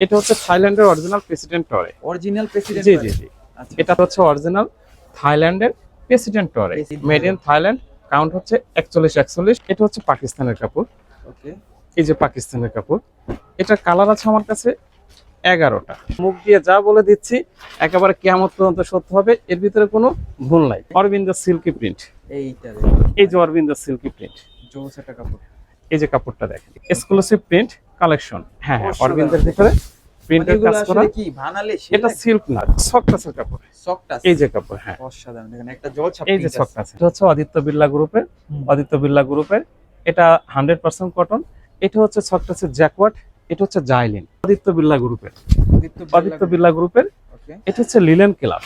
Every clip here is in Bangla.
এটা হচ্ছে থাইল্যান্ডের অরিজিনাল প্রেসিডেন্ট টরে। অরিজিনাল প্রেসিডেন্ট জি জি জি। আচ্ছা। এটা হচ্ছে অরিজিনাল থাইল্যান্ডের প্রেসিডেন্ট টরে। মেড ইন থাইল্যান্ড কাউন্ট হচ্ছে একচল্লিশ একচল্লিশ। এটা হচ্ছে পাকিস্তানের কাপড়। ওকে। এই যে পাকিস্তানের কাপড়। এটা কালার আছে আমার কাছে এগারোটা। মুখ দিয়ে যা বলে দিচ্ছি একেবারে কেমন পর্যন্ত সত্য হবে। এর ভিতরে কোনো ভুল নাই। Arvind silky print. এইটা এই যে অরবিন্দ সিল্কি প্রিন্ট। জোস একটা কাপড়। এই যে কাপড়টা দেখেন। Exclusive print collection. হ্যাঁ হ্যাঁ অরবিন্দের ভিতরে প্রিন্টের কাজ করা। কি বানালে এটা সিল্ক না সফট কাপড়। সফট এই যে কাপড় হ্যাঁ। অসাধারণ দেখেন একটা জল ছাপ এই যে সফট আছে। এটা হচ্ছে আদিত্য বিড়লা গ্রুপের আদিত্য গ্রুপের। এটা হান্ড্রেড পার্সেন্ট কটন এটা হচ্ছে সফট জ্যাকওয়াট এটা হচ্ছে জাইলিন আদিত্য গ্রুপের। আদিত্য গ্রুপের। এটা হচ্ছে linen club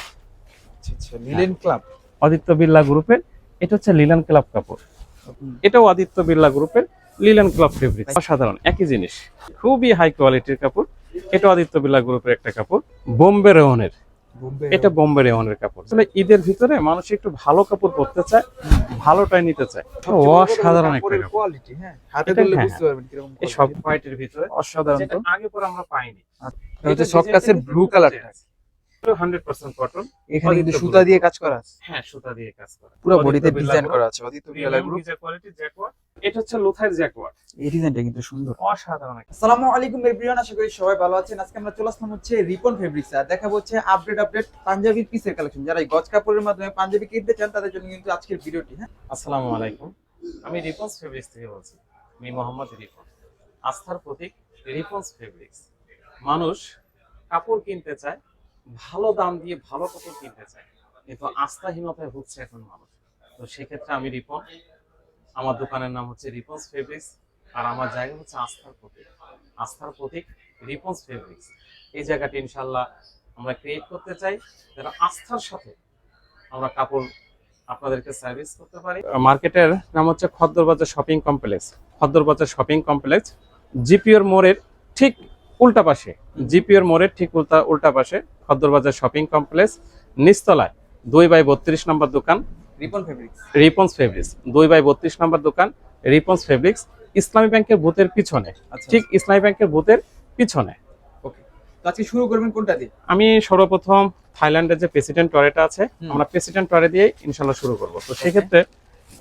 linen club Aditya Birla গ্রুপের এটা হচ্ছে লিলেন ক্লাব কাপড়। এটাও আদিত্য বিড়লা গ্রুপের। লিলেন ক্লাব ফেব্রিক অসাধারণ একই জিনিস। খুবই হাই কোয়ালিটির কাপড়। এটা আদিত্য বিড়লা গ্রুপের একটা কাপড়। বোম্বে রেওনের। এটা বোম্বে রেওনের কাপড়। আসলে ঈদের ভিতরে মানুষ একটু ভালো কাপড় পরতে চায় ভালোটাই নিতে চায়। অসাধারণ একটা কোয়ালিটি হ্যাঁ হাতে এটা ধরলে হ্যাঁ, বুঝতে পারবেন কীরকম এই সব। হোয়াইটের ভিতরে। অসাধারণ আগে পরে আমরা পাইনি। এটা হচ্ছে সফট কাচের ব্লু কালারটা হান্ড্রেড পার্সেন্ট কটন এখানে কিন্তু সুতা দিয়ে কাজ করা আছে। হ্যাঁ সুতা দিয়ে কাজ করা পুরো বডিতে ডিজাইন করা আছে অদিত্য কোয়ালিটি জ্যাকওয়ার্ড এটা হচ্ছে লোথার জ্যাকওয়ার্ড এই ডিজাইনটা কিন্তু সুন্দর। অসাধারণ আসসালামু আলাইকুম এভরিওয়ান আশা করি সবাই ভালো আছেন। আজকে আমরা চলে আসলাম হচ্ছে রিপন ফেব্রিক্স আর দেখাবো হচ্ছে আপডেট আপডেট পাঞ্জাবির পিসের কালেকশন যারা গজ কাপড়ের মাধ্যমে পাঞ্জাবি কিনতে চান তাদের জন্য কিন্তু আজকের ভিডিওটি হ্যাঁ? আসসালামু আলাইকুম। আমি রিপন্স ফেব্রিক্স থেকে বলছি। আমি মোহাম্মদ রিপন। আস্থার প্রতীক রিপন্স ফেব্রিক্স মানুষ কাপড় কিনতে চায় ভালো দাম দিয়ে ভালো কাপড় কিনতে চায় কিন্তু আস্থাহীনতায় হচ্ছে এখন মানুষ। তো সেক্ষেত্রে আমি রিপন, আমার দোকানের নাম হচ্ছে রিপন্স ফেব্রিক্স, আর আমার জায়গা হচ্ছে আস্থার প্রতীক। আস্থার প্রতীক রিপন্স ফেব্রিক্স। এই জায়গাটি ইনশাল্লাহ আমরা ক্রিয়েট করতে চাই, যেন আস্থার সাথে আমরা কাপড় আপনাদেরকে সার্ভিস করতে পারি। মার্কেটের নাম হচ্ছে Khaddarbazar shopping complex. Khaddarbazar shopping complex জিপিওর মোড়ের ঠিক উল্টা পাশে, জিপিওর মোড়ের ঠিক উল্টা উল্টা পাশে খদ্দরবাজার শপিং কমপ্লেক্স নিচতলায় দুই বাই বত্রিশ নম্বর দোকান রিপন ফেব্রিক্স। রিপন্স ফেব্রিক্স দুই বাই বত্রিশ নম্বর দোকান রিপন্স ফেব্রিক্স ইসলামী ব্যাংকের বুথের পিছনে। আচ্ছা ঠিক ইসলামী ব্যাংকের বুথের পিছনে। আজকে শুরু করবেন কোনটা দিয়ে? আমি সর্বপ্রথম থাইল্যান্ডের যে প্রেসিডেন্ট টরেটা আছে আমরা প্রেসিডেন্ট টরে দিয়ে ইনশাল্লাহ শুরু করব। তো সেক্ষেত্রে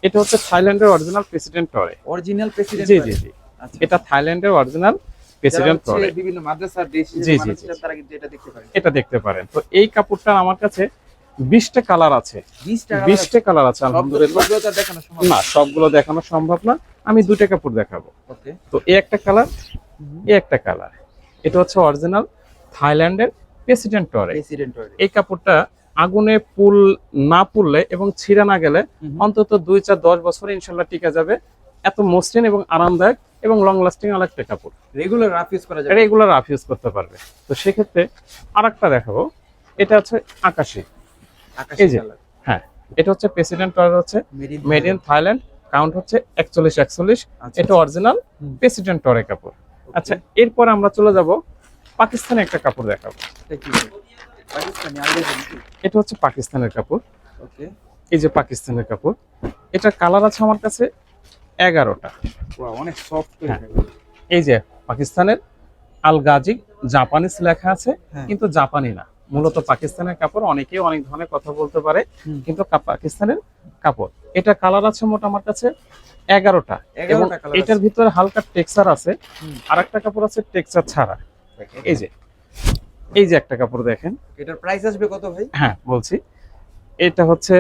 এটা হচ্ছে থাইল্যান্ডের অরিজিনাল প্রেসিডেন্ট টরে অরিজিনাল প্রেসিডেন্ট জি জি জি। আচ্ছা। এটা থাইল্যান্ডের অরিজিনাল প্রেসিডেন্ট বিভিন্ন মাদ্রাসার দেশ জি, জি, জি। তারা কিন্তু এটা দেখতে পারেন। এটা দেখতে পারেন। তো এই কাপড়টা আমার কাছে বিশটা কালার আছে। 20 টাকা বিশটা কালার আছে আলহামদুলিল্লাহ। সবগুলো দেখানো সম্ভব না। সবগুলো দেখানো সম্ভব না। আমি দুইটা কাপড় দেখাবো। ওকে। তো এই একটা কালার এই একটা কালার। এটা হচ্ছে অরিজিনাল থাইল্যান্ডের প্রেসিডেন্ট টরে প্রেসিডেন্ট এই কাপড়টা আগুনে পুল না পুললে এবং ছিঁড়া না গেলে অন্তত দুই চার দশ বছর ইনশাল্লাহ টিকে যাবে। এত মসৃণ এবং আরামদায়ক এবং লং লাস্টিং আর একটা কাপড়। রেগুলার রাফ ইউজ করা যাবে। রেগুলার রাফ ইউজ করতে পারবে। তো সেক্ষেত্রে আর একটা দেখাবো। এটা হচ্ছে আকাশি। আকাশি। কালার হ্যাঁ এটা হচ্ছে প্রেসিডেন্ট টয়ার হচ্ছে মেড ইন থাইল্যান্ড কাউন্ট হচ্ছে একচল্লিশ একচল্লিশ। এটা অরিজিনাল প্রেসিডেন্ট টরে কাপড়। আচ্ছা এরপর আমরা চলে যাব পাকিস্তানে একটা কাপড় দেখাবো। এটা হচ্ছে পাকিস্তানের কাপড়। ওকে এই যে পাকিস্তানের কাপড়। এটা কালার আছে আমার কাছে এগারোটা। অনেক সফট হ্যাঁ। এই যে পাকিস্তানের আল গাজি জাপানিজ লেখা আছে হ্যাঁ। কিন্তু জাপানি না। মূলত পাকিস্তানের কাপড় অনেকেই অনেক ধরনের কথা বলতে পারে কিন্তু পাকিস্তানের কাপড়। এটা কালার আছে মোট আমার কাছে এগারোটা এবং এটার ভিতরে হালকা টেক্সচার আছে। আর একটা কাপড় আছে টেক্সচার ছাড়া। এই যে এই যে একটা কাপড় দেখেন। এটার প্রাইস আসবে কত ভাই? হ্যাঁ বলছি। এটা হচ্ছে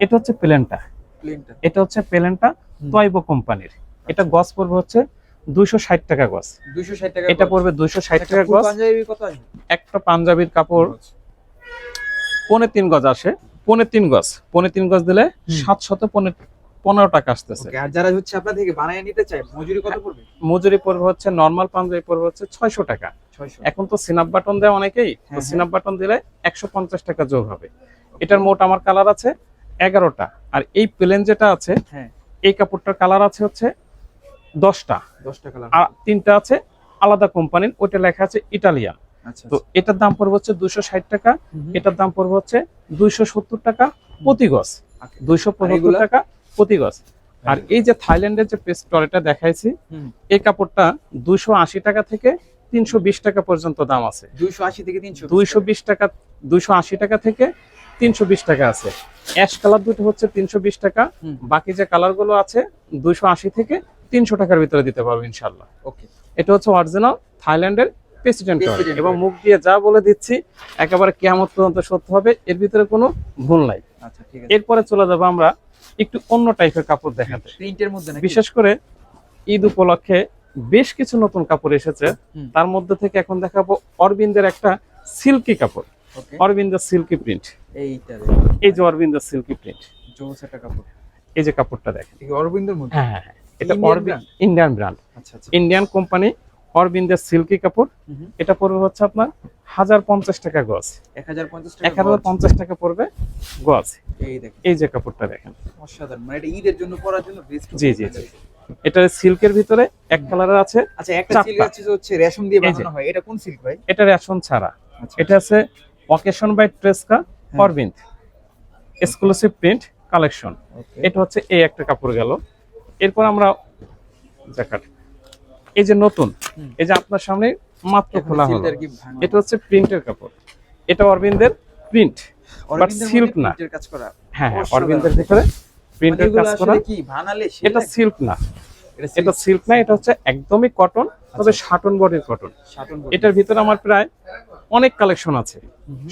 এটা হচ্ছে প্লেনটা। প্লেনটা। এটা হচ্ছে প্লেনটা তয়বো কোম্পানির। এটা গজ পড়বে হচ্ছে দুইশো ষাট টাকা গজ 260 এটা পড়বে দুইশো ষাট টাকা গজ কত আসবে একটা পাঞ্জাবির কাপড় পনে তিন গজ আসে। পনে তিন গজ। পনে তিন গজ দিলে হুম। সাতশত পনে পনেরো টাকা আসতেছে। আর যারা হচ্ছে আপনার থেকে বানিয়ে নিতে চায় মজুরি কত পড়বে? মজুরি পড়বে হচ্ছে নর্মাল পাঞ্জাবি পড়বে হচ্ছে ছয়শো টাকা। 600 এখন তো সিনাপ বাটন দেয় অনেকেই তো হ্যাঁ, সিনাপ বাটন দিলে একশো পঞ্চাশ টাকা যোগ হবে। এটার মোট আমার কালার আছে এগারোটা। আর এই প্লেন যেটা আছে হ্যাঁ। এই কাপড়টার কালার আছে হচ্ছে দশটা। দশটা কালার। আর তিনটা আছে আলাদা কোম্পানির ওইটা লেখা আছে ইটালিয়ান। আচ্ছা তো এটার দাম পড়বে হচ্ছে দুইশো ষাট টাকা এটার দাম পড়বে হচ্ছে দুইশো সত্তর টাকা প্রতি গজ। দুইশো পঁচাত্তর এগুলা? টাকা প্রতি গজ। আর এই যে থাইল্যান্ডের যে পেস্ট টরেটা দেখাইছি এই কাপড়টা দুইশো আশি টাকা থেকে তিনশো বিশ টাকা পর্যন্ত দাম আছে। 280 থেকে 300 দুইশো বিশ টাকা দুইশো আশি টাকা থেকে তিনশো বিশ টাকা আছে। অ্যাশ কালার দুটো হচ্ছে তিনশো বিশ টাকা। বাকি যে কালারগুলো আছে দুইশো আশি থেকে তিনশো টাকার ভিতরে দিতে পারব ইনশাল্লাহ ওকে। এটা হচ্ছে অরিজিনাল থাইল্যান্ডের প্রেসিডেন্ট এবং মুখ দিয়ে যা বলে দিচ্ছি একেবারে কেমন পর্যন্ত সত্য হবে এর ভিতরে কোনো ভুল নাই। আচ্ছা ঠিক আছে। এরপরে চলে যাব আমরা একটু অন্য টাইপের কাপড় দেখাতে। প্রিন্টের মধ্যে নাকি? বিশেষ করে ঈদ উপলক্ষে বেশ কিছু নতুন কাপড় এসেছে। তার মধ্যে থেকে এখন দেখাবো অরবিন্দের একটা সিল্কি কাপড়। ওকে অরবিন্দের সিল্কি প্রিন্ট। এইটা এই যে অরবিন্দের সিল্কি প্রিন্ট। জোস একটা কাপড় এই যে কাপড়টা দেখেন। মধ্যে? হ্যাঁ হ্যাঁ হ্যাঁ। এটা অরবিন্দ? ইন্ডিয়ান ব্র্যান্ড আচ্ছা আচ্ছা। ইন্ডিয়ান কোম্পানি অরবিন্দের সিল্কি কাপড়। এটা পড়বে হচ্ছে আপনার হাজার পঞ্চাশ টাকা গজ। 1050 এক হাজার পঞ্চাশ টাকা পড়বে গজ। এই যে কাপড়টা দেখেন। অসাধারণ। মানে এটা ঈদের জন্য পরার জন্য বেস্ট জি, জি, জি। এটা সিল্কের ভিতরে এক কালারের আছে আচ্ছা একটা সিল্ক আছে হচ্ছে রেশম দিয়ে বানানো হয়। এটা কোন সিল্ক ভাই? এটা রেশন ছাড়া। আচ্ছা এটা আছে অকেশন বাই ট্রেসকা। অরবিন্দ এক্সক্লুসিভ প্রিন্ট কালেকশন এটা হচ্ছে এই একটা কাপড় গেল। এরপর আমরা জ্যাকেট এই যে নতুন এই যে আপনার সামনে মাত্র খোলা হলো। এটা হচ্ছে প্রিন্টের কাপড়। এটা অরবিন্দের প্রিন্ট অরবিন্দের silk মধ্যে না। প্রিন্টের কাজ করা। হ্যাঁ হ্যাঁ। অরবিন্দের ভিতরে প্রিন্টের মানে কাজ করা। এটা সিল্ক না। এটা এটা সিল্ক না এটা হচ্ছে একদমই কটন তবে শাটন বডির কটন এটার ভিতরে আমার প্রায় অনেক কালেকশন আছে।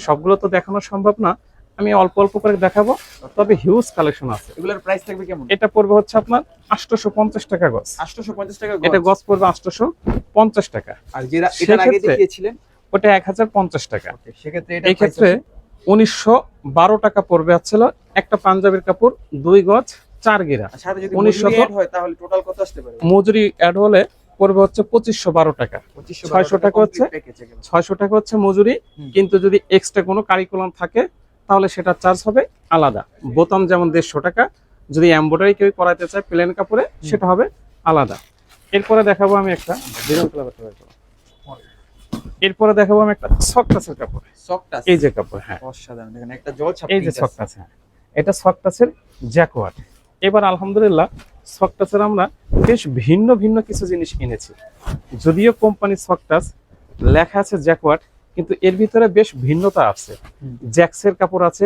সবগুলো তো দেখানো সম্ভব না আমি অল্প অল্প করে দেখাবো তবে হিউজ কালেকশন আছে। এগুলোর প্রাইস থাকবে কেমন? এটা পড়বে হচ্ছে আপনার আটশোশো পঞ্চাশ টাকা গজ। 850 টাকা এটা গজ পড়বে আটশোশো পঞ্চাশ টাকা। আর যেটা এটার আগে দেখিয়েছিলেন? ওটা এক হাজার পঞ্চাশ টাকা। ওকে সেক্ষেত্রে এটা এই ক্ষেত্রে উনিশশো বারো টাকা পড়বে হচ্ছিল একটা পাঞ্জাবির কাপড় দুই গজ চার গিরা। সাথে যদি 1900 মজুরি হয় তাহলে টোটাল কত আসতে পারে? মজুরি অ্যাড হলে পড়বে হচ্ছে পঁচিশশো বারো টাকা। 600 টাকা হচ্ছে? ছয়শো টাকা হচ্ছে মজুরি কিন্তু যদি এক্সট্রা কোনো কারিকুলাম থাকে তাহলে সেটা চার্জ হবে আলাদা। বোতাম যেমন দেড়শো টাকা যদি এমব্রয়ডারি কেউ করাইতে চায় প্লেন কাপড়ে সেটা হবে আলাদা। এরপরে দেখাবো আমি একটা। এরপরে দেখাবো আমি একটা সফটাসের কাপড়। সফট এই যে কাপড় হ্যাঁ। অসাধারণ দেখেন একটা জল ছাপ এই যে সফটাস হ্যাঁ। এটা সফটাসের জ্যাকওয়ার্ড এবার আলহামদুলিল্লাহ সকটাসের আমরা বেশ ভিন্ন ভিন্ন কিছু জিনিস এনেছি। যদিও কোম্পানি সফটাস লেখা আছে জ্যাকওয়ার্ড কিন্তু এর ভিতরে বেশ ভিন্নতা আছে। জ্যাক্সের কাপড় আছে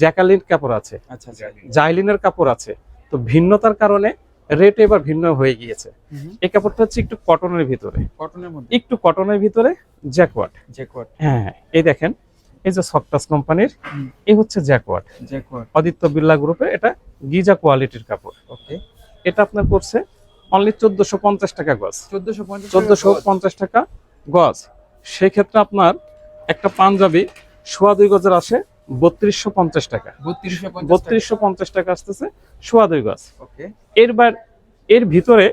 জ্যাকালিন কাপড় আছে আচ্ছা আচ্ছা। জাইলিনের কাপড় আছে। তো ভিন্নতার কারণে রেট এবার ভিন্ন হয়ে গিয়েছে। এই কাপড়টা হচ্ছে একটু কটনের ভিতরে। কটনের মধ্যে? একটু কটনের ভিতরে জ্যাকওয়ার্ড জ্যাকওয়ার্ড হ্যাঁ হ্যাঁ, এই দেখেন এই যে সফটাস কোম্পানির। এই হচ্ছে জ্যাকওয়ার্ড জ্যাকওয়ার্ড আদিত্য বিড়লা গ্রুপের এটা গিজা কোয়ালিটির কাপড়। ওকে এটা আপনার পড়ছে অনলি চোদ্দশো পঞ্চাশ টাকা গজ। 1450 চোদ্দশো পঞ্চাশ টাকা গজ। সেক্ষেত্রে আপনার একটা পাঞ্জাবি সোয়া দুই গজের আসে বত্রিশশো পঞ্চাশ টাকা। 3250 বত্রিশশো পঞ্চাশ টাকা আসতেছে সোয়া দুই গজ। ওকে এরবার এর ভিতরে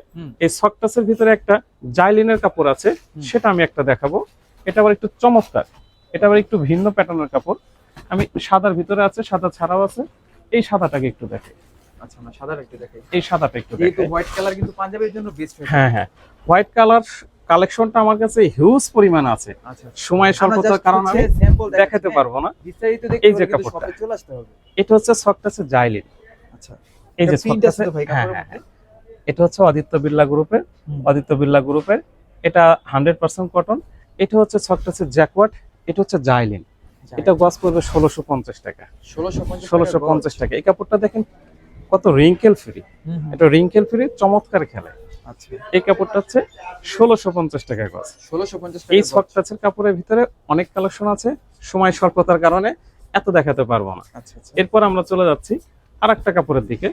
এই সকটাসের ভিতরে একটা জাইলিনের কাপড় আছে সেটা আমি একটা দেখাবো। এটা আবার একটু চমৎকার। এটা আবার একটু ভিন্ন প্যাটার্নের কাপড়। আমি সাদার ভিতরে আছে সাদা ছাড়াও আছে। এই সাদাটাকে একটু দেখে। আচ্ছা না সাদা একটু দেখাই এই সাদাটা একটু দেখে। হোয়াইট কালার কিন্তু পাঞ্জাবের জন্য বেস্ট হ্যাঁ হ্যাঁ হোয়াইট কালার কালেকশনটা আমার কাছে হিউজ পরিমাণ আছে। আচ্ছা সময় স্বল্পতার কারণে দেখাতে পারব না। বিস্তারিত দেখতে এই যে কাপড়টা। চলে আসতে হবে। এটা হচ্ছে সকটাসের জাইলিন আচ্ছা। এই যে এটা সকটাসের হচ্ছে আদিত্য বিড়লা গ্রুপের আদিত্য বিড়লা গ্রুপের। এটা হান্ড্রেড পার্সেন্ট কটন এটা হচ্ছে সকটাসের জ্যাকওয়াট এটা হচ্ছে জাইলিন। এটা গজ পড়বে ষোলোশো পঞ্চাশ টাকা। 1650 ষোলোশো পঞ্চাশ টাকা। এই কাপড়টা দেখেন কত রিঙ্কেল ফ্রি। এটা রিঙ্কেল ফ্রি চমৎকার খেলে। আচ্ছা। এই কাপড়টা হচ্ছে ষোলোশো পঞ্চাশ টাকা গজ 1650 টাকা এই সফটাসের কাপড়ের ভিতরে অনেক কালেকশন আছে সময় স্বল্পতার কারণে এত দেখাতে পারব না। আচ্ছা আচ্ছা। এরপর আমরা চলে যাচ্ছি আর একটা কাপড়ের দিকে।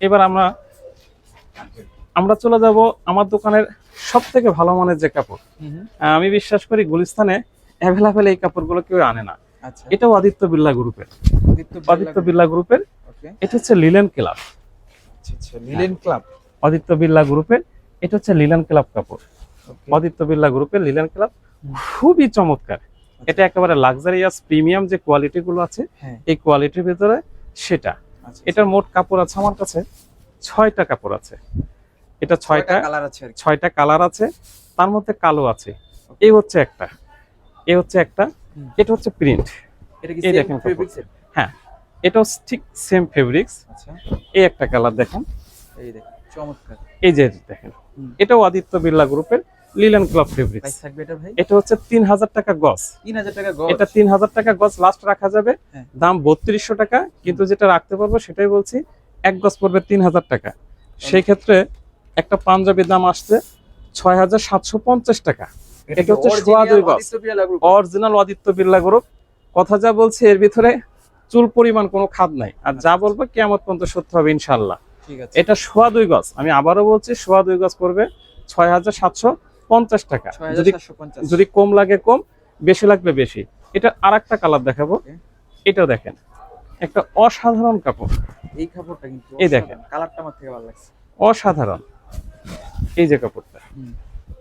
এবার আমরা আমরা চলে যাব আমার দোকানের সব থেকে ভালো মানের যে কাপড়। আমি বিশ্বাস করি গুলিস্তানে অ্যাভেলেবেল এই কাপড়গুলো কেউ আনে না। আচ্ছা। এটাও আদিত্য বিড়লা গ্রুপের। আদিত্য আদিত্য বিড়লা গ্রুপের। এটা হচ্ছে লিলেন ক্লাব আচ্ছা আচ্ছা লিলেন ক্লাব আদিত্য বিড়লা গ্রুপের। এটা হচ্ছে লিলেন ক্লাব কাপড়। আদিত্য বিড়লা গ্রুপের লিলেন ক্লাব খুবই চমৎকার। এটা একেবারে লাক্সারিয়াস প্রিমিয়াম যে কোয়ালিটি গুলো আছে হ্যাঁ। এই কোয়ালিটির ভিতরে সেটা। আচ্ছা এটার মোট কাপড় আছে আমার কাছে ছয়টা কাপড় আছে। এটা ছয়টা কালার আছে ছয়টা কালার আছে তার মধ্যে কালো আছে। এই হচ্ছে একটা। এই হচ্ছে একটা এটা হচ্ছে প্রিন্ট এই দেখেন? হ্যাঁ এটাও ঠিক সেম ফেব্রিক্স আচ্ছা। এই একটা কালার দেখেন। এই দেখুন চমৎকার। এই যে দেখেন এটাও আদিত্য বিড়লা গ্রুপের লিলেন ক্লাব ফেব্রিক্স এটা হচ্ছে তিন হাজার টাকা গজ। তিন হাজার টাকা গজ? এটা তিন হাজার টাকা গজ লাস্ট রাখা যাবে। হ্যাঁ। দাম বত্রিশশো টাকা কিন্তু যেটা রাখতে পারব সেটাই বলছি এক গজ পড়বে তিন হাজার টাকা। সেই ক্ষেত্রে একটা পাঞ্জাবির দাম আসছে ছয় হাজার সাতশো পঞ্চাশ টাকা। এটা হচ্ছে সোয়া দুই গজ। অরিজিনাল আদিত্য গ্রুপ কথা যা বলছি এর ভিতরে চুল পরিমাণ কোনো খাদ নাই। আর যা বলব কেমন পর্যন্ত সত্য হবে ইনশাল্লাহ এটা সোয়া দুই গজ আমি আবারও বলছি সোয়া দুই গজ পড়বে ছয় হাজার সাতশো পঞ্চাশ টাকা। যদি যদি কম লাগে কম বেশি লাগবে বেশি। এটা আর একটা কালার দেখাবো এটা দেখেন একটা অসাধারণ কাপড়। এই কাপড়টা কিন্তু এই দেখেন। কালারটা আমার থেকে ভালো লাগছে। অসাধারণ। এই যে কাপড়টা।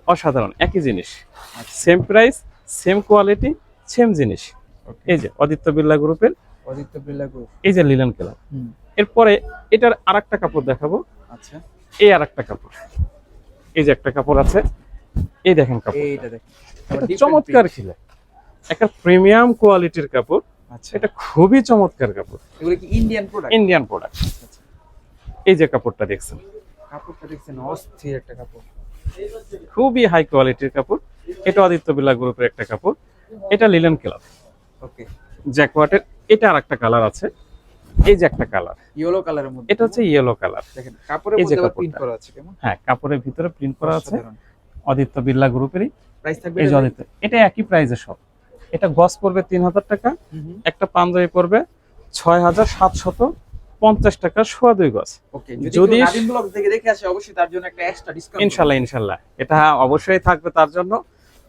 অসাধারণ একই জিনিস। Same price same quality same জিনিস. এই যে আদিত্য বিড়লা গ্রুপের। অদিত্য বিল্লা গ্রুপ। এই যে লিলান হুম। এরপরে এটার আর একটা কাপড় দেখাবো। আচ্ছা। এই আর একটা কাপড়। এই যে একটা কাপড় আছে এই দেখেন কাপড় এইটা দেখেন। এটা চমৎকার ছিল। একটা প্রিমিয়াম কোয়ালিটির কাপড়। আচ্ছা। এটা খুবই চমৎকার কাপড়। এগুলো কি ইন্ডিয়ান প্রোডাক্ট ইন্ডিয়ান প্রোডাক্ট আচ্ছা। এই যে কাপড়টা দেখছেন। কাপড়টা দেখছেন অস্থির একটা কাপড়। খুবই হাই কোয়ালিটির কাপড়। এটা আদিত্য বিড়লা গ্রুপের একটা কাপড়। এটা লিলেন ক্লাব ওকে জ্যাকওয়াটের এটা আর একটা কালার আছে। এই যে একটা কালার ইয়েলো কালারের মধ্যে এটা হচ্ছে ইয়েলো কালার দেখেন কাপড়ের মধ্যে প্রিন্ট করা আছে কেমন? হ্যাঁ কাপড়ের ভিতরে প্রিন্ট করা আছে। আদিত্য বিড়লা গ্রুপেরই। প্রাইস থাকবে এই? আদিত্য। এটা একই প্রাইসে সব। এটা গস পড়বে তিন হাজার টাকা। হুম হুম। একটা পাঞ্জাবি পড়বে ছয় হাজার সাতশত। পঞ্চাশ টাকা সোয়া দুই গজ। যদি ইনশাল্লাহ ইনশাল্লাহ। এটা অবশ্যই থাকবে তার জন্য।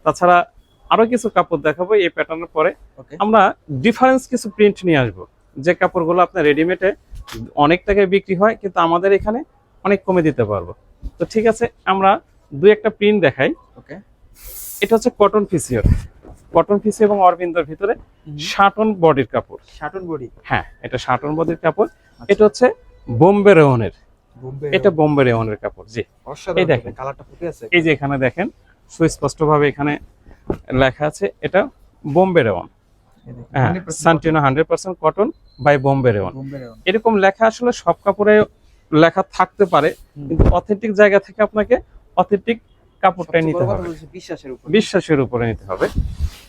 তাছাড়া আরও কিছু কাপড় দেখাবো এই প্যাটার্নের পরে। আমরা ডিফারেন্স কিছু প্রিন্ট নিয়ে আসব। যে কাপড়গুলো আপনার রেডিমেডে অনেক টাকায় বিক্রি হয় কিন্তু আমাদের এখানে অনেক কমে দিতে পারব। তো ঠিক আছে আমরা দুই একটা প্রিন্ট দেখাই। ওকে। এটা হচ্ছে কটন ফিসিওর কটন ফিসি এবং অরবিন্দর ভিতরে শাটন বডির কাপড়। Satin body. হ্যাঁ এটা শাটন বডির কাপড়। আচ্ছা। এটা হচ্ছে বোম্বে রেওনের। এটা বোম্বে রেওনের কাপড় জি। এই দেখেন। কালারটা ফুটে আছে। এই যে এখানে দেখেন সুস্পষ্ট ভাবে এখানে লেখা আছে এটা বোম্বে রেওন। হ্যাঁ Santino hundred percent cotton by Bombay rayon. এরকম লেখা আসলে সব কাপড়ে লেখা থাকতে পারে কিন্তু অথেন্টিক জায়গা থেকে আপনাকে অথেন্টিক সবচেয়ে নিতে হবে। বিশ্বাসের উপর। বিশ্বাসের উপরে নিতে হবে।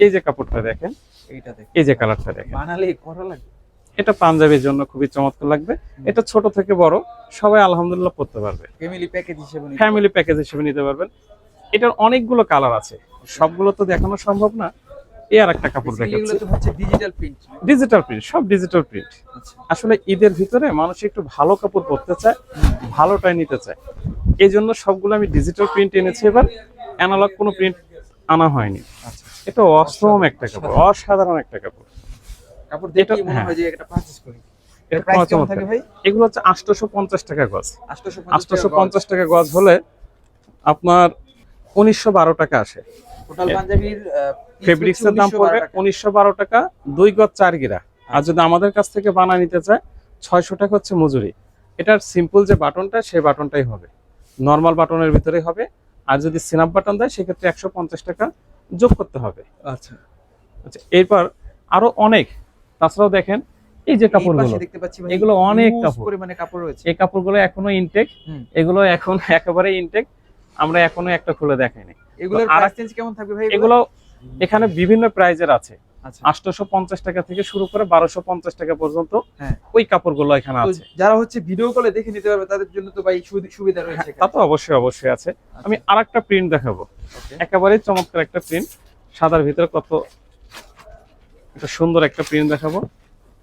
এই যে কাপড়টা দেখেন এইটা দেখেন। এই যে কালারটা দেখেন। বানালে করা লাগবে। এটা পাঞ্জাবির জন্য খুবই চমৎকার লাগবে। এটা ছোট থেকে বড় সবাই আলহামদুলিল্লাহ পড়তে পারবে। ফ্যামিলি প্যাকেজ হিসেবে নিতে ফ্যামিলি প্যাকেজ হিসেবে নিতে পারবেন। এটার অনেকগুলো কালার আছে। সবগুলো তো দেখানো সম্ভব না। এই আর একটা কাপড় Basically এগুলো তো হচ্ছে ডিজিটাল প্রিন্ট ডিজিটাল প্রিন্ট সব ডিজিটাল প্রিন্ট আচ্ছা। আসলে ঈদের ভিতরে মানুষ একটু ভালো কাপড় পরতে চায় ভালোটাই নিতে চায়। এই জন্য সবগুলো আমি ডিজিটাল প্রিন্ট এনেছি এবার অ্যানালগ কোনো প্রিন্ট আনা হয়নি। আচ্ছা। এটা অসম একটা কাপড় অসাধারণ একটা কাপড়। কাপড় দেখে মনে হ্যাঁ। হয় যে একটা পারচেজ করি? এটা এগুলো হচ্ছে পঞ্চাশ টাকা গজ। 850 আটশোশো পঞ্চাশ টাকা গজ হলে আপনার উনিশশো বারো টাকা আসে। টোটাল ফেব্রিক্স এর দাম পড়বে উনিশশো বারো টাকা দুই গজ চার গিরা। আর যদি আমাদের কাছ থেকে বানায় নিতে চায় ছয়শো টাকা হচ্ছে মজুরি। এটার সিম্পল যে বাটনটা সেই বাটনটাই হবে। নর্মাল বাটনের ভিতরেই হবে। আর যদি সিনাপ বাটন দেয় সেক্ষেত্রে একশো পঞ্চাশ টাকা যোগ করতে হবে। আচ্ছা। আচ্ছা এরপর আরও অনেক। তাছাড়াও দেখেন এই যে কাপড়গুলো। দেখতে পাচ্ছি ভাই এগুলো অনেক কাপড়। পরিমাণে কাপড় রয়েছে। এই কাপড়গুলো এখনও ইনটেক এগুলো এখন একেবারে ইনটেক আমরা এখনও একটা খুলে দেখাইনি। এগুলোর আর- কেমন থাকবে ভাই এগুলো এখানে বিভিন্ন প্রাইজের আছে। আচ্ছা। আটশোশো পঞ্চাশ টাকা থেকে শুরু করে বারোশো পঞ্চাশ টাকা পর্যন্ত হ্যাঁ। ওই কাপড়গুলো এখানে আছে। যারা হচ্ছে ভিডিও কলে দেখে নিতে পারবে তাদের জন্য তো ভাই সুবিধা রয়েছে তা তো অবশ্যই অবশ্যই আছে। আমি আর একটা প্রিন্ট দেখাবো. একেবারে চমৎকার একটা প্রিন্ট সাদার ভিতরে কত একটা সুন্দর একটা প্রিন্ট দেখাবো।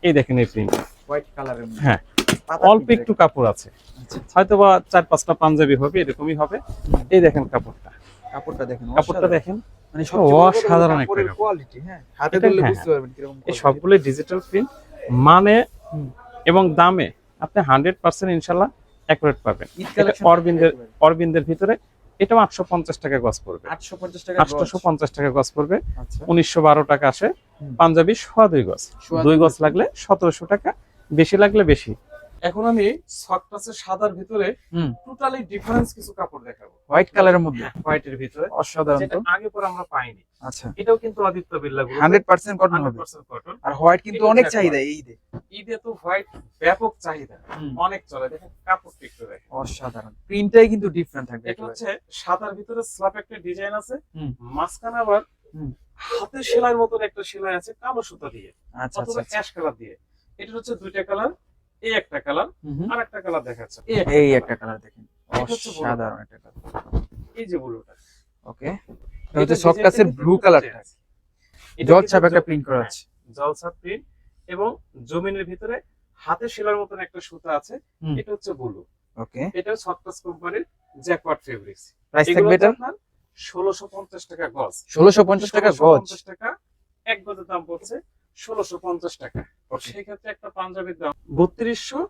এই দেখেন এই প্রিন্ট হোয়াইট কালারের হ্যাঁ অল্প একটু কাপড় আছে। আচ্ছা হয়তো বা চার পাঁচটা পাঞ্জাবি হবে এরকমই হবে। এই দেখেন কাপড়টা। কাপড়টা দেখেন কাপড়টা দেখেন। মানে অসাধারণ একটা কোয়ালিটি হ্যাঁ? হাতে ধরলে হ্যাঁ, বুঝতে পারবেন কীরকম এই সবগুলো ডিজিটাল প্রিন্ট মানে এবং দামে আপনি হান্ড্রেড পার্সেন্ট ইনশাল্লাহ অ্যাকুরেট পাবেন। অরবিন্দের অরবিন্দের ভিতরে এটাও আটশো পঞ্চাশ টাকা গজ পড়বে। 850 টাকা আটশোশো পঞ্চাশ টাকা গজ পড়বে। আচ্ছা। উনিশশো বারো টাকা আসে পাঞ্জাবি সোয়া দুই গজ। দুই গজ। লাগলে সতেরোশো টাকা বেশি লাগলে বেশি। এখন আমি সফটাসের সাদার ভিতরে টোটালি ডিফারেন্স কিছু কাপড় দেখাবো। হোয়াইট কালারের মধ্যে? হোয়াইটের ভিতরে। অসাধারণ আগে পরে আমরা পাইনি। আচ্ছা। এটাও কিন্তু Aditya Birla group hundred percent cotton হবে। কটন আর হোয়াইট কিন্তু অনেক চাহিদা এই ঈদে। ঈদে তো হোয়াইট ব্যাপক চাহিদা। অনেক চলে। দেখেন কাপড় একটু দেখেন। অসাধারণ। প্রিন্টটাই কিন্তু ডিফারেন্ট থাকবে এটা হচ্ছে সাদার ভিতরে স্ল্যাব একটা ডিজাইন আছে। মাঝখানে আবার। হাতের সেলাইয়ের মতন একটা সেলাই আছে কালো সুতা দিয়ে। আচ্ছা আচ্ছা অথবা আচ্ছা। অ্যাশ কালার দিয়ে। এটা হচ্ছে দুইটা কালার এই একটা কালার। আর একটা কালার দেখাচ্ছে। এই এই একটা কালার দেখেন। অসাধারণ একটা কালার। এই যে ব্লুটা। ওকে। এটা হচ্ছে সফটাসের ব্লু কালারটা। জল ছাপ একটা প্রিন্ট করা আছে। জলছাপ প্রিন্ট এবং জমিনের ভিতরে হাতে সেলার মতন একটা সুতা আছে। এটা হচ্ছে ব্লু। ওকে। এটা সফটাস কোম্পানির জ্যাকওয়ার্ড ফেব্রিক্স প্রাইস থাকবে এটা? ষোলোশো পঞ্চাশ টাকা গজ। ষোলোশো পঞ্চাশ টাকা গজ? 1650 টাকা এক গজের দাম পড়ছে ষোলোশো পঞ্চাশ টাকা। Okay. সেক্ষেত্রে একটা পাঞ্জাবির দাম বত্রিশশো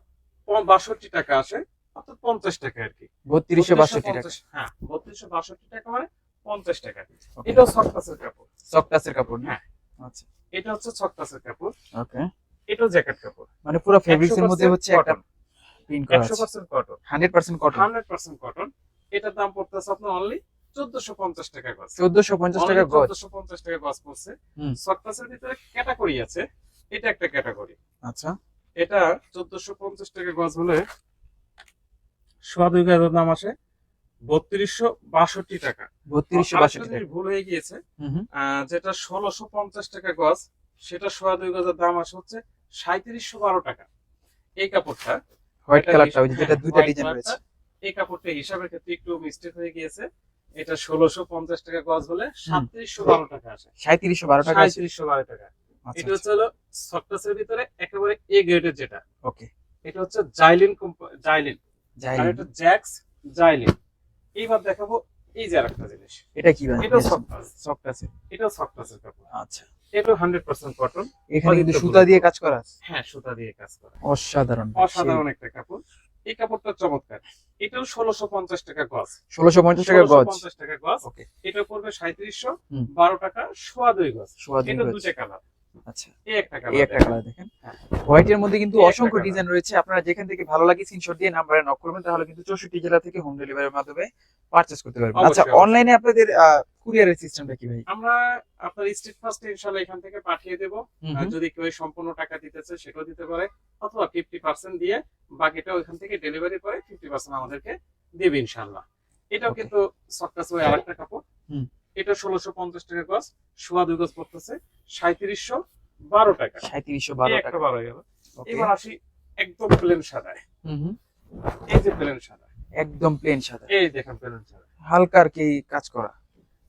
বাষট্টি টাকা আসে অর্থাৎ পঞ্চাশ টাকা আর কি। বত্রিশশো বাষট্টি টাকা। হ্যাঁ বত্রিশশো বাষট্টি টাকা মানে পঞ্চাশ টাকা. এটাও সফটাসের কাপড়। সফটাসের কাপড় হ্যাঁ। আচ্ছা। এটা হচ্ছে ছকটাসের কাপড়। ওকে এটাও জ্যাকেট কাপড়। মানে পুরো ফেব্রিক্স এর মধ্যে হচ্ছে একটা প্রিন্ট করা একশো আছে percent cotton hundred percent cotton hundred percent cotton এটার দাম পড়তেছে আপনার অনলি চোদ্দশো পঞ্চাশ টাকা গজ। চোদ্দশো পঞ্চাশ টাকা গজ। চোদ্দশো পঞ্চাশ টাকা গজ পড়ছে হুম। ভিতরে ক্যাটাগরি আছে এটা একটা ক্যাটাগরি আচ্ছা। এটা চোদ্দশো পঞ্চাশ টাকা গজ হলে সোয়া দুই গজের দাম আসে বত্রিশশো বাষট্টি টাকা। বত্রিশশো বাষট্টি ভুল হয়ে গিয়েছে হুম হুম। আহ, যেটা ষোলোশো পঞ্চাশ টাকা গজ সেটা সোয়া দুই গজের দাম আসে হচ্ছে সাঁত্রিশশো বারো টাকা। এই কাপড়টা হোয়াইট কালারটা ওই যে হিসাব- যেটা দুইটা ডিজাইন রয়েছে। এই কাপড়টা হিসাবের ক্ষেত্রে একটু মিস্টেক হয়ে গিয়েছে। এটা ষোলোশো পঞ্চাশ টাকা গজ হলে সাতত্রিশশো বারো টাকা আসে। সাঁত্রিশশো বারো টাকা সাঁত্রিশশো বারো টাকা। আচ্ছা এটা হচ্ছে হলো সফটাসের ভিতরে একেবারে এ গ্রেডের যেটা। ওকে। এটা হচ্ছে জাইলিন জাইলিন। আর এটা জ্যাক্স জাইলিন। এইবার দেখাবো এই যে আরেকটা জিনিস। এটা কি ভাই? এটাও সফটাস সফট আছে। এটাও সফটাসের কাপড় আচ্ছা। এটা হান্ড্রেড পার্সেন্ট কটন এখানে কিন্তু সুতা দিয়ে কাজ করা আছে? হ্যাঁ সুতা দিয়ে কাজ করা। অসাধারণ। অসাধারণ একটা কাপড়। এই কাপড়টা চমৎকার। এটাও ষোলোশো পঞ্চাশ টাকা গজ। ষোলোশো পঞ্চাশ টাকা গজ? পঞ্চাশ টাকা গজ। এটা পড়বে সাঁত্রিশশো বারো টাকা সোয়া দুই গজ। সোয়া এটা গজ। কালার। আচ্ছা। এই একটা এই কালার একটা কালার দেখেন। হ্যাঁ। হোয়াইটের মধ্যে কিন্তু অসংখ্য ডিজাইন রয়েছে। আপনারা যেখান থেকে ভালো লাগে স্ক্রিনশট দিয়ে নাম্বারে নক করবেন তাহলে কিন্তু চৌষট্টি জেলা থেকে হোম ডেলিভারির মাধ্যমে পারচেজ করতে পারবেন। আচ্ছা অনলাইনে আপনাদের কুরিয়ারের সিস্টেমটা কি ভাই? আমরা আপনার স্ট্রিট ফার্স্টে ইনশাল্লাহ এখান থেকে পাঠিয়ে দেবো। যদি কেউ সম্পূর্ণ টাকা দিতে চায় সেটাও দিতে পারে। অথবা ফিফটি পার্সেন্ট দিয়ে বাকিটা ওইখান থেকে ডেলিভারি করে ফিফটি পার্সেন্ট আমাদেরকে দেবে ইনশাল্লাহ। এটাও কিন্তু সফটাস ওই আরেকটা কাপড়। এটা ষোলোশো পঞ্চাশ টাকা গজ সোয়া দুই গজ পড়তেছে সাঁত্রিশশো বারো টাকা। সাঁত্রিশশো বারো টাকা। বারো গেল। এবার আসি একদম প্লেন সাদায়। এই যে প্লেন সাদা। একদম প্লেন সাদা। এই দেখেন প্লেন সাদা। হালকা আর কি কাজ করা?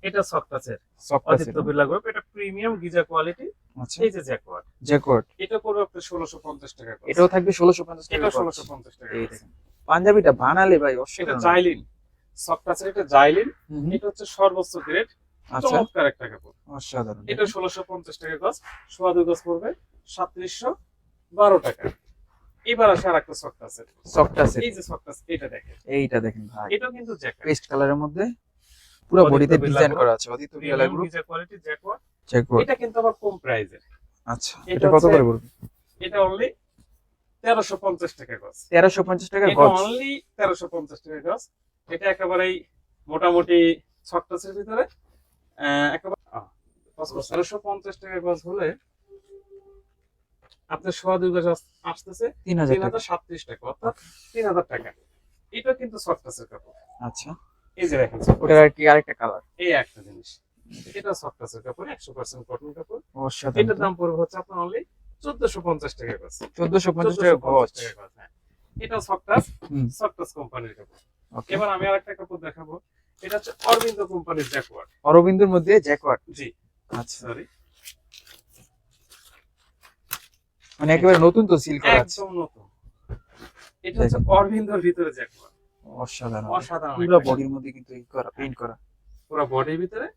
এটা সফটাসের সফট আছে অদিত্য বিড়লা গ্রুপ এটা প্রিমিয়াম গিজা কোয়ালিটি আচ্ছা। এই যে জ্যাকওয়ার্ড জ্যাকওয়ার্ড এটা পড়বে আপনার ষোলোশো পঞ্চাশ টাকা গজ। এটাও থাকবে ষোলোশো পঞ্চাশ টাকা এটা গজ। ষোলোশো পঞ্চাশ টাকা এই দেখেন। পাঞ্জাবিটা বানালে ভাই এটা অসাধারণ। জাইলিন সফট টাচের এটা জাইলিন। এটা হচ্ছে সর্বোচ্চ গ্রেড আচ্ছা। চমৎকার একটা কাপড়। অসাধারণ। এটা ষোলোশো পঞ্চাশ টাকা গজ সোয়া দুই গজ পড়বে সাতত্রিশশো বারো টাকা। এবার আসে আর একটা সফট আছে। সফট আছে। এই যে সফট আছে এটা দেখেন। এইটা দেখেন ভাই। এটাও কিন্তু জ্যাকেট পেস্ট কালারের মধ্যে পুরো বডিতে ডিজাইন করা আছে Birla premium group quality jacquard jacquard এটা কিন্তু আবার কম প্রাইজের আচ্ছা এটা কত করে পড়বে এটা অনলি তেরোশো পঞ্চাশ টাকা গজ তেরোশো পঞ্চাশ টাকা এটা গজ অনলি তেরোশো পঞ্চাশ টাকা গজ এটা একেবারেই মোটামুটি ছকটাসের ভিতরে। একেবারে তেরোশো পঞ্চাশ টাকা গজ হলে আপনার সোয়া দুই গজ আস- আসতেছে তিন হাজার তিন টাকা অর্থাৎ তিন হাজার টাকা। এটা কিন্তু ছকটাসের কাপড়। আচ্ছা। এই যে দেখেন ওটার আর কি আরেকটা কালার এই একটা জিনিস। এটা ছকটাসের কাপড় একশো পার্সেন্ট কটন কাপড়। এটার দাম পড়বে হচ্ছে আপনার অনলি চোদ্দশো পঞ্চাশ টাকা গজ চোদ্দশো পঞ্চাশ টাকা 1450 গজ। এটা সফটাস সফটাস কোম্পানির কাপড়। ওকে এবার আমি আরেকটা কাপড় দেখাবো। এটা হচ্ছে অরবিন্দ কোম্পানির জ্যাকওয়ার্ড অরবিন্দুর মধ্যে জ্যাকওয়ার্ড জি। আচ্ছা। সরি মানে একেবারে নতুন তো সিল করা আছে। একদম নতুন। এটা হচ্ছে অরবিন্দর ভিতরে জ্যাকওয়ার্ড অসাধারণ। অসাধারণ। পুরো বডির মধ্যে কিন্তু ই করা পেইন্ট করা। পুরো বডির ভিতরে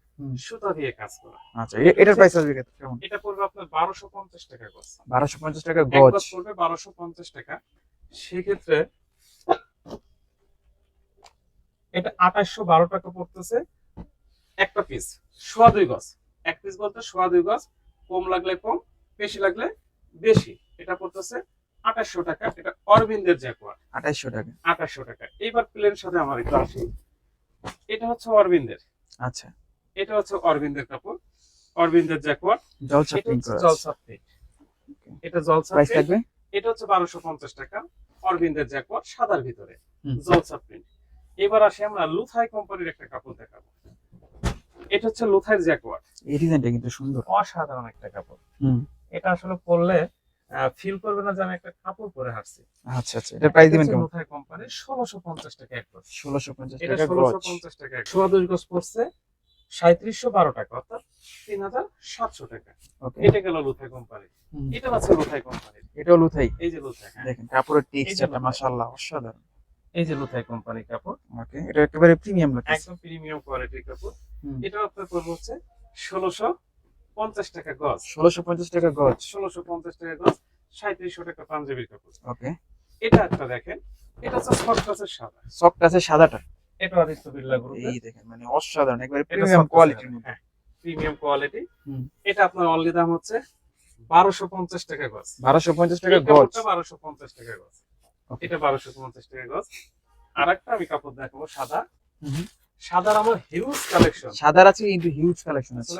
সুতা দিয়ে কাজ করা। আচ্ছা এটার প্রাইস আসবে? কেমন? এটা পড়বে আপনার বারোশো পঞ্চাশ টাকা গজ। বারোশো পঞ্চাশ টাকা গজ গজ। পড়বে বারোশো পঞ্চাশ টাকা। সেক্ষেত্রে এটা আঠাশশো বারো টাকা পড়তেছে একটা পিস সোয়া দুই গজ। এক পিস বলতে সোয়া দুই গজ কম লাগলে কম বেশি লাগলে বেশি। এটা পড়তেছে আঠাশশো টাকা এটা অরবিন্দের জ্যাকোয়ার আঠাইশশো টাকা। আঠাশশো টাকা। এইবার প্লেন সাথে আমার একটু আসি। এটা হচ্ছে অরবিন্দের। আচ্ছা। এটা হচ্ছে অরবিন্দের কাপড় অরবিন্দের জ্যাকোয়ার জলসা এটা প্রিন্ট জলসা প্রিন্ট এটা জলসা প্রাইস থাকবে? এটা হচ্ছে বারোশো পঞ্চাশ টাকা অরবিন্দের জ্যাকোয়ার সাদার ভিতরে। জলসা প্রিন্ট এবার আসি আমরা লুথাই কোম্পানির একটা কাপড় দেখাবো। এটা হচ্ছে লুথাইয়ের জ্যাকোয়ার এই ডিজাইনটা কিন্তু সুন্দর। অসাধারণ একটা কাপড়। হুম। এটা আসলে পরলে ফিল করবে না যে আমি একটা কাপড় পরে হাঁটছি। আচ্ছা আচ্ছা এটা প্রাইস দিবেন কেমন? কোম্পানির ষোলোশো পঞ্চাশ টাকা এক গজ। ষোলোশো পঞ্চাশ এটা টাকা ষোলোশো গজ পঞ্চাশ টাকা এক সোয়া দুই গজ পড়ছে সাঁত্রিশশো বারো টাকা অর্থাৎ তিন হাজার সাতশো টাকা। ওকে। এটা গেল লুথাই কোম্পানি এটা আছে লুথাই কোম্পানির। এটাও লুথাই? এই যে লুথাই হ্যাঁ। দেখেন কাপড়ের টেক্সচারটা। মাশাআল্লাহ অসাধারণ। এই যে লুথাই কোম্পানি কাপড়। ওকে এটা একেবারে প্রিমিয়াম লাগছে একদম প্রিমিয়াম কোয়ালিটির কাপড়। এটা আপনার পড়বে হচ্ছে ষোলোশো পঞ্চাশ টাকা গজ। ষোলোশো পঞ্চাশ টাকা গজ। ষোলোশো পঞ্চাশ টাকা গজ। সাঁত্রিশশো টাকা পাঞ্জাবির কাপড়। ওকে। এটা একটা দেখেন এটা হচ্ছে কাছের সাদা। সফট আছে সাদাটা? এটা আদিত্য বিড়লা গ্রুপের এই দেখেন মানে অসাধারণ একবারে প্রিমিয়াম কোয়ালিটির মধ্যে। প্রিমিয়াম কোয়ালিটি এটা আপনার অনলি দাম হচ্ছে বারোশো পঞ্চাশ টাকা গজ। বারোশো পঞ্চাশ টাকা গজ? বারোশো পঞ্চাশ টাকা গজ। এটা বারোশো পঞ্চাশ টাকা গজ। আর একটা আমি কাপড় দেখাবো সাদা। সাদার আমার হিউজ কালেকশন সাদার আছে কিন্তু হিউজ কালেকশন আছে।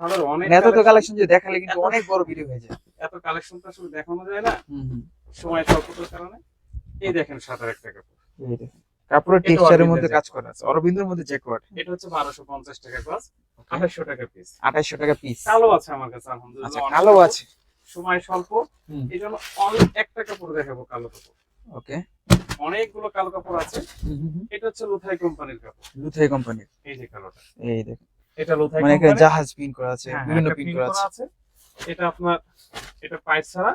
সাদার অনেক মানে এত তো কালেকশন যে দেখালে কিন্তু অনেক বড় ভিডিও হয়ে যায়। এত কালেকশন তো আসলে দেখানো যায় না। হুম হুম। সময় স্বল্পতার কারণে। এই দেখেন সাদার একটা কাপড়। এই দেখেন। কাপড়ের টেক্সচারের মধ্যে কাজ করা আছে। অরবিন্দের মধ্যে জ্যাকওয়ার্ড এটা হচ্ছে বারোশো পঞ্চাশ টাকা পিস আঠাইশশো টাকা পিস কালো আছে আমার কাছে আলহামদুলিল্লাহ। আচ্ছা কালো আছে। সময় স্বল্প। এই জন্য অনেক একটা কাপড় দেখাবো কালো কাপড়। ওকে অনেকগুলো কালো কাপড় আছে। এটা হচ্ছে লুথাই কোম্পানির কাপড়। লুথাই কোম্পানির। এই যে কালোটা। এই দেখেন। এটা লুথাই মানে এখানে জাহাজ প্রিন্ট করা আছে হ্যাঁ, বিভিন্ন print করা আছে। এটা আপনার এটা পাইপ ছাড়া।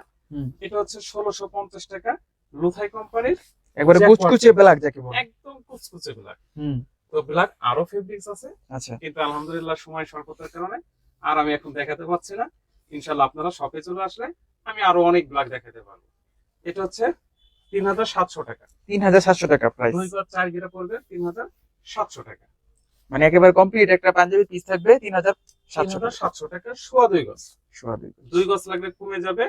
এটা হচ্ছে ষোলোশো পঞ্চাশ টাকা লুথাই কোম্পানির একবারে কুচকুচে ব্ল্যাক যাকে বলে। একদম কুচকুচে ব্ল্যাক হুম। তো ব্ল্যাক আরও ফেব্রিক্স আছে। আচ্ছা। কিন্তু আলহামদুলিল্লাহ সময় স্বল্পতার কারণে আর আমি এখন দেখাতে পারছি না। ইনশাল্লাহ আপনারা শপে চলে আসলে আমি আরও অনেক ব্ল্যাক দেখাতে পারব। এটা হচ্ছে তিন হাজার সাতশো টাকা। তিন হাজার সাতশো টাকা প্রাইস দুই গজ চার গিরা পড়বে তিন হাজার সাতশো টাকা। মানে একেবারে কমপ্লিট একটা পাঞ্জাবি পিস থাকবে তিন হাজার সাতশো টাকা। সোয়া দুই গজ। সোয়া দুই দুই গজ লাগলে কমে যাবে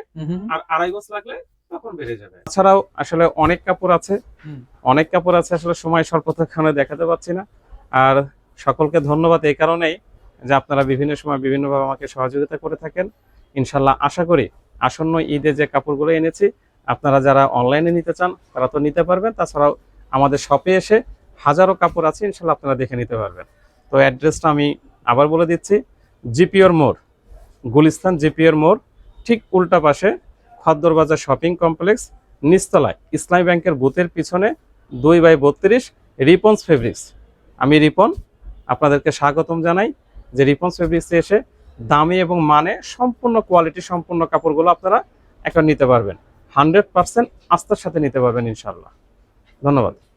আর আড়াই গজ লাগলে তখন বেড়ে যাবে। এছাড়াও আসলে অনেক কাপড় আছে। অনেক কাপড় আছে আসলে সময় স্বল্পতার কারণে দেখাতে পাচ্ছি না। আর সকলকে ধন্যবাদ এই কারণেই যে আপনারা বিভিন্ন সময় বিভিন্নভাবে আমাকে সহযোগিতা করে থাকেন। ইনশাল্লাহ আশা করি আসন্ন ঈদে যে কাপড়গুলো এনেছি আপনারা যারা অনলাইনে নিতে চান তারা তো নিতে পারবেন। তাছাড়াও আমাদের শপে এসে হাজারো কাপড় আছে, ইনশাল্লাহ আপনারা দেখে নিতে পারবেন। তো অ্যাড্রেসটা আমি আবার বলে দিচ্ছি, জিপিওর মোড়, গুলিস্তান জিপিওর মোড়, ঠিক উল্টা পাশে খদ্দরবাজার শপিং কমপ্লেক্স নিস্তলায় ইসলামী ব্যাংকের বুথের পিছনে দুই বাই বত্রিশ রিপন্স ফেব্রিক্স। আমি রিপন, আপনাদেরকে স্বাগতম জানাই যে রিপন্স ফেব্রিক্সে এসে দামি এবং মানে সম্পূর্ণ কোয়ালিটি সম্পূর্ণ কাপড়গুলো আপনারা একটা নিতে পারবেন। হান্ড্রেড পার্সেন্ট আস্থার সাথে নিতে পারবেন ইনশাল্লাহ। ধন্যবাদ।